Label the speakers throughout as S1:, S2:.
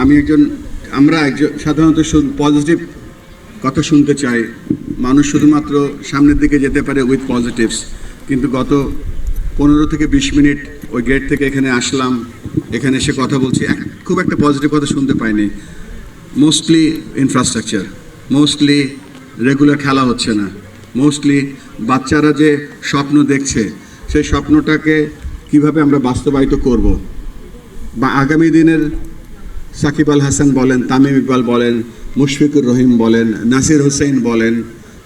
S1: আমি একজন, আমরা একজন, সাধারণত পজিটিভ কথা শুনতে চাই। মানুষ শুধুমাত্র সামনের দিকে যেতে পারে উইথ পজিটিভস কিন্তু গত পনেরো থেকে বিশ মিনিট ওই গেট থেকে এখানে আসলাম, এখানে এসে কথা বলছি খুব একটা পজিটিভ কথা শুনতে পাইনি। মোস্টলি ইনফ্রাস্ট্রাকচার মোস্টলি রেগুলার খেলা হচ্ছে না। মোস্টলি বাচ্চারা যে স্বপ্ন দেখছে, সেই স্বপ্নটাকে কীভাবে আমরা বাস্তবায়িত করব? বা আগামী দিনের সাকিব আল হাসান বলেন, তামিম ইকবাল বলেন, মুশফিকুর রহিম বলেন, নাসির হোসেন বলেন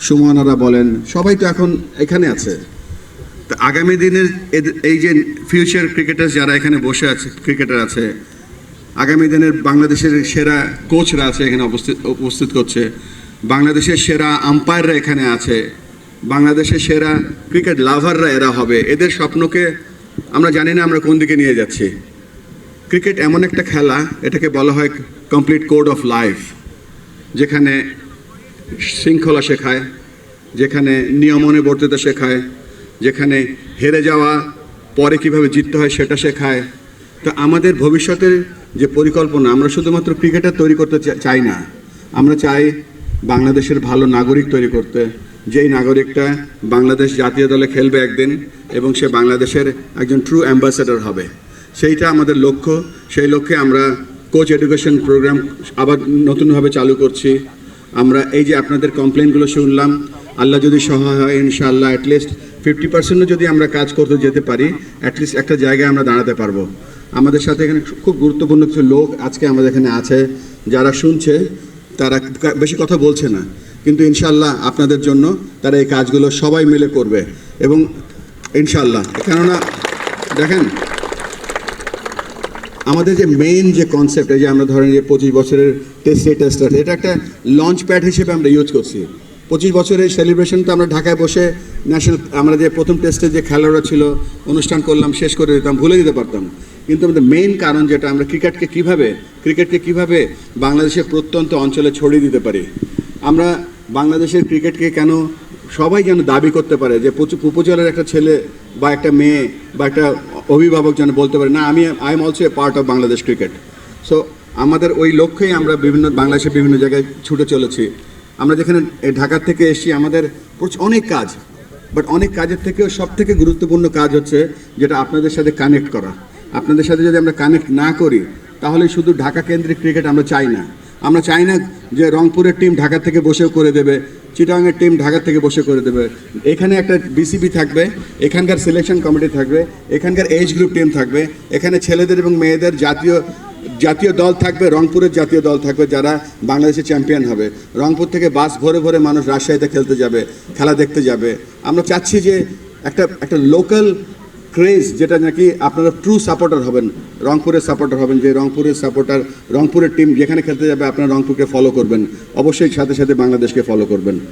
S1: সুমনারা বলেন, সবাই তো এখন এখানে আছে। তো আগামী দিনের এই যে ফিউচার ক্রিকেটার যারা এখানে বসে আছে ক্রিকেটার আছে, আগামী দিনের বাংলাদেশের সেরা কোচরা আছে এখানে উপস্থিত উপস্থিত করছে, বাংলাদেশের সেরা আম্পায়াররা এখানে আছে, বাংলাদেশের সেরা ক্রিকেট লাভাররা এরা হবে, এদের স্বপ্নকে আমরা জানি না আমরা কোন দিকে নিয়ে যাচ্ছি। ক্রিকেট এমন একটা খেলা, এটাকে বলা হয় কমপ্লিট কোড অফ লাইফ যেখানে শৃঙ্খলা শেখায়, যেখানে নিয়মনুবর্তিতা শেখায়, যেখানে হেরে যাওয়া, পরে কীভাবে জিততে হয় সেটা শেখায়। তো আমাদের ভবিষ্যতের যে পরিকল্পনা, আমরা শুধুমাত্র ক্রিকেটার তৈরি করতে চাই না। আমরা চাই বাংলাদেশের ভালো নাগরিক তৈরি করতে। যেই নাগরিকটা বাংলাদেশ জাতীয় দলে খেলবে একদিন এবং সে বাংলাদেশের একজন ট্রু অ্যাম্বাসেডর হবে। সেইটা আমাদের লক্ষ্য। সেই লক্ষ্যে আমরা কোচ এডুকেশন প্রোগ্রাম আবার নতুনভাবে চালু করছি। আমরা এই যে আপনাদের কমপ্লেনগুলো শুনলাম, আল্লাহ যদি সহায় হয়, ইনশাআল্লাহ অ্যাটলিস্ট ফিফটি পার্সেন্টও যদি আমরা কাজ করতে যেতে পারি অ্যাটলিস্ট একটা জায়গায় আমরা দাঁড়াতে পারব। আমাদের সাথে এখানে খুব গুরুত্বপূর্ণ কিছু লোক আজকে আমাদের এখানে আছে, যারা শুনছে, তারা বেশি কথা বলছে না। কিন্তু ইনশাল্লাহ আপনাদের জন্য তারা এই কাজগুলো সবাই মিলে করবে। এবং ইনশাল্লাহ কেননা দেখেন আমাদের যে মেইন যে কনসেপ্ট এই যে আমরা ধরেন যে পঁচিশ বছরের টেস্ট এটা একটা লঞ্চ প্যাড হিসেবে আমরা ইউজ করছি। পঁচিশ বছরের সেলিব্রেশন তো আমরা ঢাকায় বসে ন্যাশনাল আমরা যে প্রথম টেস্টে যে খেলোয়াড়রা ছিল, অনুষ্ঠান করলাম, শেষ করে দিতাম, ভুলে দিতে পারতাম। কিন্তু আমাদের মেইন কারণ যেটা, আমরা ক্রিকেটকে কীভাবে ক্রিকেটকে কীভাবে বাংলাদেশের প্রত্যন্ত অঞ্চলে ছড়িয়ে দিতে পারি, আমরা বাংলাদেশের ক্রিকেটকে কেন সবাই যেন দাবি করতে পারে যে উপজেলার একটা ছেলে বা একটা মেয়ে বা একটা অভিভাবক যেন বলতে পারে, না, আমি I am also a part of Bangladesh cricket so আমাদের ওই লক্ষ্যেই আমরা বিভিন্ন, বাংলাদেশের বিভিন্ন জায়গায় ছুটে চলেছি। আমরা যেখানে ঢাকার থেকে এসেছি, আমাদের অনেক কাজ। বাট অনেক কাজের থেকেও সব থেকে গুরুত্বপূর্ণ কাজ হচ্ছে যেটা আপনাদের সাথে কানেক্ট করা। আপনাদের সাথে যদি আমরা কানেক্ট না করি, তাহলে শুধু ঢাকা কেন্দ্রিক ক্রিকেট আমরা চাই না। আমরা চাই না যে রংপুরের টিম ঢাকা থেকে বসেও করে দেবে, চিটাংয়ের টিম ঢাকা থেকে বসে করে দেবে। এখানে একটা বিসিবি থাকবে, এখানকার সিলেকশন কমিটি থাকবে, এখানকার এজ গ্রুপ টিম থাকবে, এখানে ছেলেদের এবং মেয়েদের জাতীয় জাতীয় দল থাকবে, রংপুরের জাতীয় দল থাকবে যারা বাংলাদেশের চ্যাম্পিয়ন হবে। রংপুর থেকে বাস ভরে ভরে মানুষ রাজশাহীতে খেলতে যাবে, খেলা দেখতে যাবে। আমরা চাচ্ছি যে একটা একটা লোকাল ক্রেজ যেটা নাকি আপনারা ট্রু সাপোর্টার হবেন। রংপুরের সাপোর্টার হবেন, যে রংপুরের সাপোর্টার রংপুরের টিম যেখানে খেলতে যাবে, আপনারা রংপুরকে ফলো করবেন। অবশ্যই সাথে সাথে বাংলাদেশকে ফলো করবেন।